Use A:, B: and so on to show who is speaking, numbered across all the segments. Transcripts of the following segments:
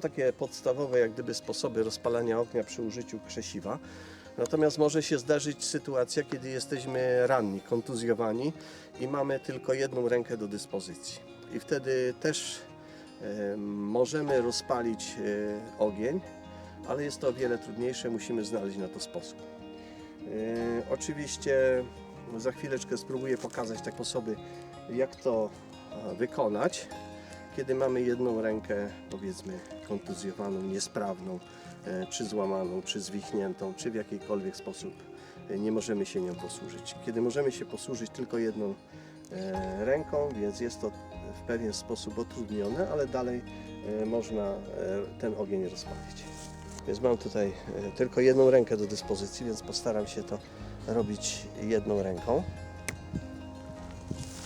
A: takie podstawowe jak gdyby sposoby rozpalania ognia przy użyciu krzesiwa. Natomiast może się zdarzyć sytuacja, kiedy jesteśmy ranni, kontuzjowani i mamy tylko jedną rękę do dyspozycji. I wtedy też e, możemy rozpalić e, ogień, ale jest to o wiele trudniejsze, musimy znaleźć na to sposób. E, oczywiście za chwileczkę spróbuję pokazać takie sposoby, jak to wykonać, kiedy mamy jedną rękę, powiedzmy, kontuzjowaną, niesprawną, e, czy złamaną, czy zwichniętą, czy w jakikolwiek sposób e, nie możemy się nią posłużyć. Kiedy możemy się posłużyć tylko jedną e, ręką, więc jest to w pewien sposób utrudnione, ale dalej można ten ogień rozpalić. Więc mam tutaj tylko jedną rękę do dyspozycji, więc postaram się to robić jedną ręką.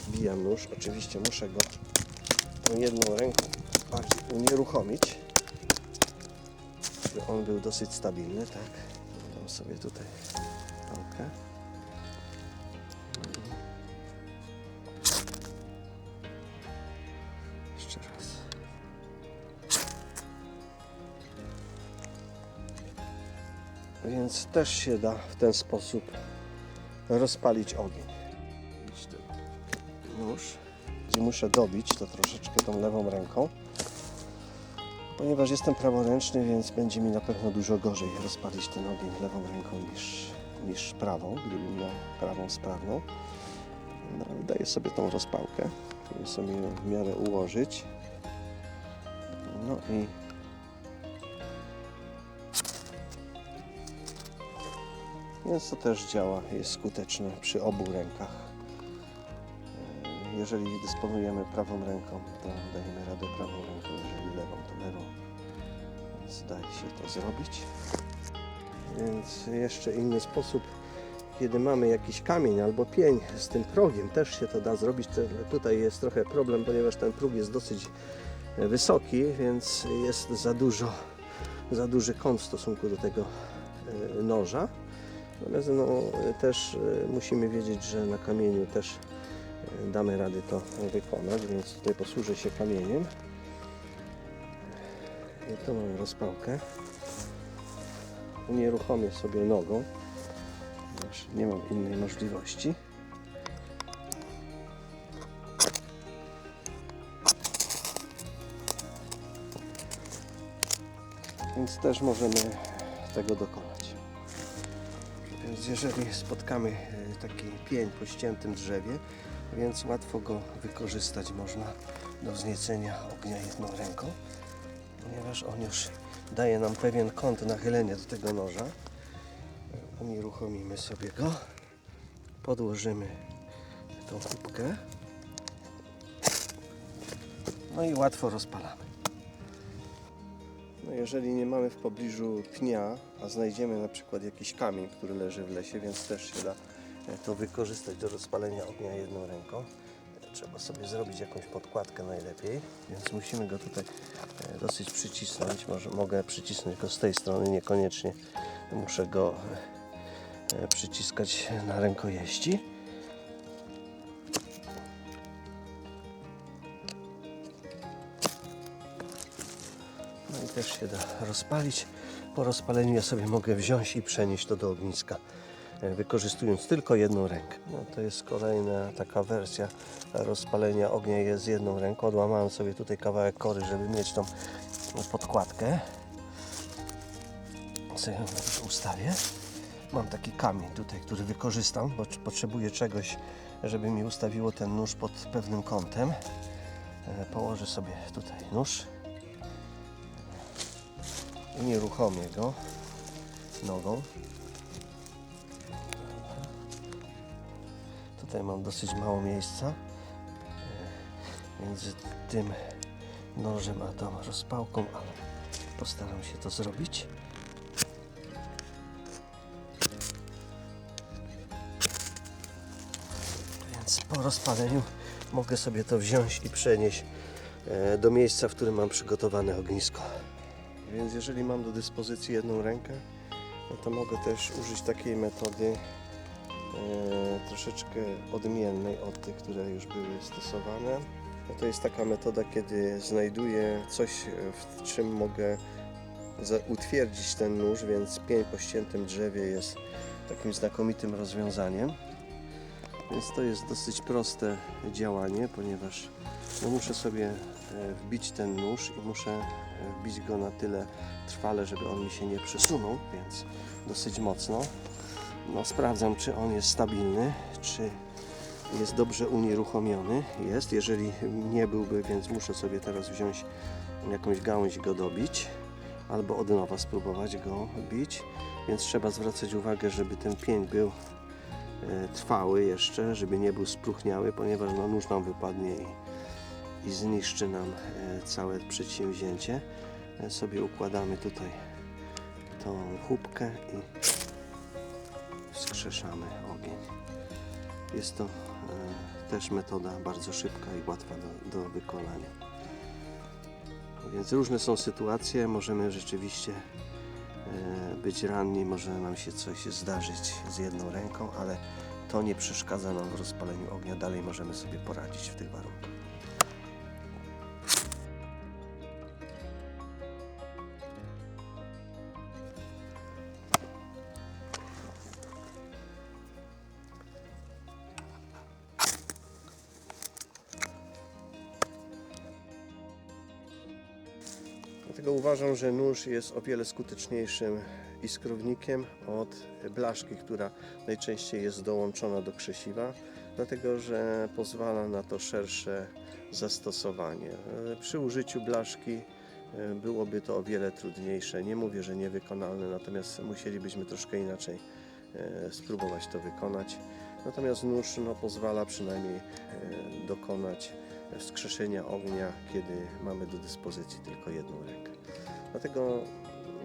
A: Bijam nóż, oczywiście muszę go tą jedną ręką bardziej unieruchomić, żeby on był dosyć stabilny, tak. Dam sobie tutaj pałkę. Jeszcze raz. Więc też się da w ten sposób rozpalić ogień. Muszę dobić to troszeczkę tą lewą ręką. Ponieważ jestem praworęczny, więc będzie mi na pewno dużo gorzej rozpalić ten ogień lewą ręką niż, niż prawą, gdybym miał prawą sprawną. No, daję sobie tą rozpałkę, żeby sobie ją w miarę ułożyć. No i Więc to też działa, jest skuteczne przy obu rękach. Jeżeli dysponujemy prawą ręką, to dajemy radę prawą ręką, jeżeli lewą, to lewą. Więc daje się to zrobić. Więc jeszcze inny sposób, kiedy mamy jakiś kamień albo pień z tym progiem, też się to da zrobić. Tutaj jest trochę problem, ponieważ ten próg jest dosyć e, wysoki, więc jest za dużo, za duży kąt w stosunku do tego e, noża. Natomiast no, też e, musimy wiedzieć, że na kamieniu też damy rady to wykonać, więc tutaj posłużę się kamieniem. I tu mamy rozpałkę. Unieruchomię sobie nogą, nie mam innej możliwości. Więc też możemy tego dokonać. Więc jeżeli spotkamy e, taki pień po ściętym drzewie, więc łatwo go wykorzystać można do wzniecenia ognia jedną ręką, ponieważ on już daje nam pewien kąt nachylenia do tego noża. Unieruchomimy sobie go, podłożymy tą kubkę, no i łatwo rozpalamy. No jeżeli nie mamy w pobliżu pnia, a znajdziemy na przykład jakiś kamień, który leży w lesie, więc też się da e, to wykorzystać do rozpalenia ognia jedną ręką. Trzeba sobie zrobić jakąś podkładkę najlepiej, więc musimy go tutaj e, dosyć przycisnąć. Może mogę przycisnąć go z tej strony, niekoniecznie muszę go e, e, przyciskać na rękojeści. Też się da rozpalić. Po rozpaleniu ja sobie mogę wziąć i przenieść to do ogniska, e, wykorzystując tylko jedną rękę. No, to jest kolejna taka wersja rozpalenia ognia jest z jedną ręką. Odłamałem sobie tutaj kawałek kory, żeby mieć tą podkładkę. Sobie ustawię. Mam taki kamień tutaj, który wykorzystam, bo potrzebuję czegoś, żeby mi ustawiło ten nóż pod pewnym kątem. E, Położę sobie tutaj nóż i nieruchomię go nogą. Tutaj mam dosyć mało miejsca między tym nożem a tą rozpałką, ale postaram się to zrobić. Więc po rozpaleniu mogę sobie to wziąć i przenieść e, do miejsca, w którym mam przygotowane ognisko. Więc jeżeli mam do dyspozycji jedną rękę, no to mogę też użyć takiej metody e, troszeczkę odmiennej od tych, które już były stosowane. No to jest taka metoda, kiedy znajduję coś, w czym mogę utwierdzić ten nóż, więc pień po ściętym drzewie jest takim znakomitym rozwiązaniem. Więc to jest dosyć proste działanie, ponieważ no muszę sobie e, wbić ten nóż i muszę e, wbić go na tyle trwale, żeby on mi się nie przesunął, więc dosyć mocno. No, sprawdzam, czy on jest stabilny, czy jest dobrze unieruchomiony. Jest, jeżeli nie byłby, więc muszę sobie teraz wziąć jakąś gałąź go dobić, albo od nowa spróbować go bić. Więc trzeba zwracać uwagę, żeby ten pień był e, trwały jeszcze, żeby nie był spróchniały, ponieważ no, nóż nam wypadnie i, i zniszczy nam e, całe przedsięwzięcie. E, Sobie układamy tutaj tą chubkę i wskrzeszamy ogień. Jest to e, też metoda bardzo szybka i łatwa do, do wykonania. Więc różne są sytuacje, możemy rzeczywiście być ranni, może nam się coś zdarzyć z jedną ręką, ale to nie przeszkadza nam w rozpaleniu ognia. Dalej możemy sobie poradzić w tych warunkach. Dlatego uważam, że nóż jest o wiele skuteczniejszym iskrownikiem od blaszki, która najczęściej jest dołączona do krzesiwa, dlatego że pozwala na to szersze zastosowanie. E, Przy użyciu blaszki e, byłoby to o wiele trudniejsze. Nie mówię, że niewykonalne, natomiast musielibyśmy troszkę inaczej e, spróbować to wykonać. Natomiast nóż no, pozwala przynajmniej dokonać wskrzeszenia ognia, kiedy mamy do dyspozycji tylko jedną rękę. Dlatego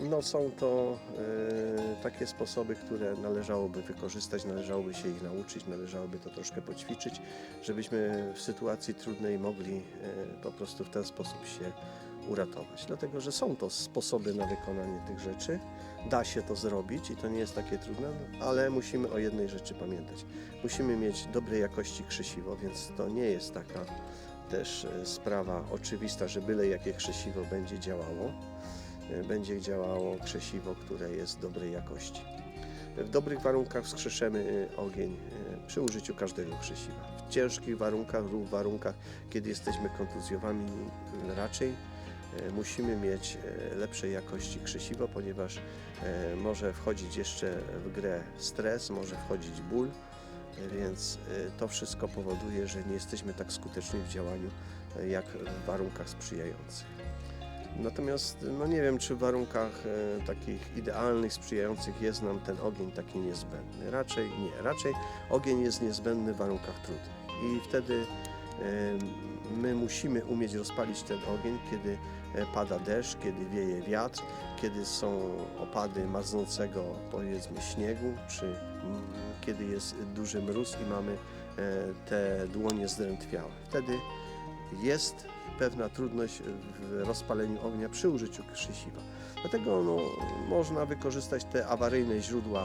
A: no, są to e, takie sposoby, które należałoby wykorzystać, należałoby się ich nauczyć, należałoby to troszkę poćwiczyć, żebyśmy w sytuacji trudnej mogli e, po prostu w ten sposób się uratować. Dlatego, że są to sposoby na wykonanie tych rzeczy. Da się to zrobić i to nie jest takie trudne, ale musimy o jednej rzeczy pamiętać. Musimy mieć dobrej jakości krzesiwo, więc to nie jest taka też e, sprawa oczywista, że byle jakie krzesiwo będzie działało. E, Będzie działało krzesiwo, które jest dobrej jakości. W dobrych warunkach wskrzeszemy e, ogień przy użyciu każdego krzesiwa. W ciężkich warunkach lub warunkach, kiedy jesteśmy kontuzjowani, raczej musimy mieć lepszej jakości krzesiwo, ponieważ może wchodzić jeszcze w grę stres, może wchodzić ból, więc e, to wszystko powoduje, że nie jesteśmy tak skuteczni w działaniu e, jak w warunkach sprzyjających. Natomiast no nie wiem, czy w warunkach e, takich idealnych, sprzyjających jest nam ten ogień taki niezbędny. Raczej nie. Raczej ogień jest niezbędny w warunkach trudnych. I wtedy my musimy umieć rozpalić ten ogień, kiedy e, pada deszcz, kiedy wieje wiatr, kiedy są opady marznącego powiedzmy śniegu, czy kiedy jest duży mróz i mamy e, te dłonie zdrętwiałe. Wtedy jest pewna trudność w rozpaleniu ognia przy użyciu krzesiwa. Dlatego no, można wykorzystać te awaryjne źródła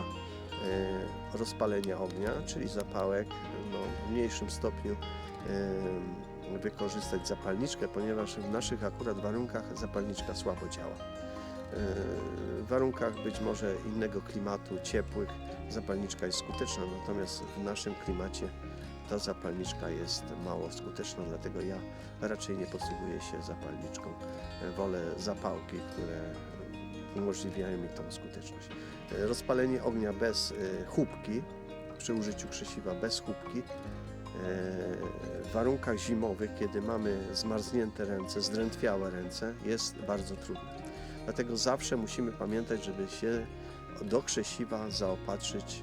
A: e, rozpalenia ognia, czyli zapałek, no, w mniejszym stopniu wykorzystać zapalniczkę, ponieważ w naszych akurat warunkach zapalniczka słabo działa. W warunkach być może innego klimatu, ciepłych, zapalniczka jest skuteczna, natomiast w naszym klimacie ta zapalniczka jest mało skuteczna, dlatego ja raczej nie posługuję się zapalniczką. Wolę zapałki, które umożliwiają mi tą skuteczność. Rozpalenie ognia bez e, chubki, przy użyciu krzesiwa bez chubki, e, w warunkach zimowych, kiedy mamy zmarznięte ręce, zdrętwiałe ręce, jest bardzo trudne. Dlatego zawsze musimy pamiętać, żeby się do krzesiwa zaopatrzyć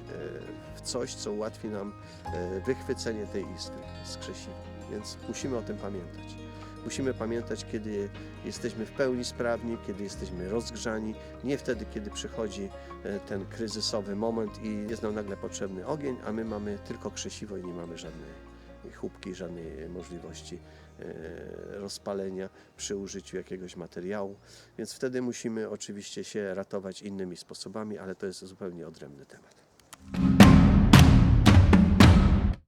A: e, w coś, co ułatwi nam e, wychwycenie tej iskry z krzesiwa. Więc musimy o tym pamiętać. Musimy pamiętać, kiedy jesteśmy w pełni sprawni, kiedy jesteśmy rozgrzani, nie wtedy, kiedy przychodzi e, ten kryzysowy moment i jest nam nagle potrzebny ogień, a my mamy tylko krzesiwo i nie mamy żadnej chłupki, żadnej możliwości e, rozpalenia przy użyciu jakiegoś materiału. Więc wtedy musimy oczywiście się ratować innymi sposobami, ale to jest zupełnie odrębny temat.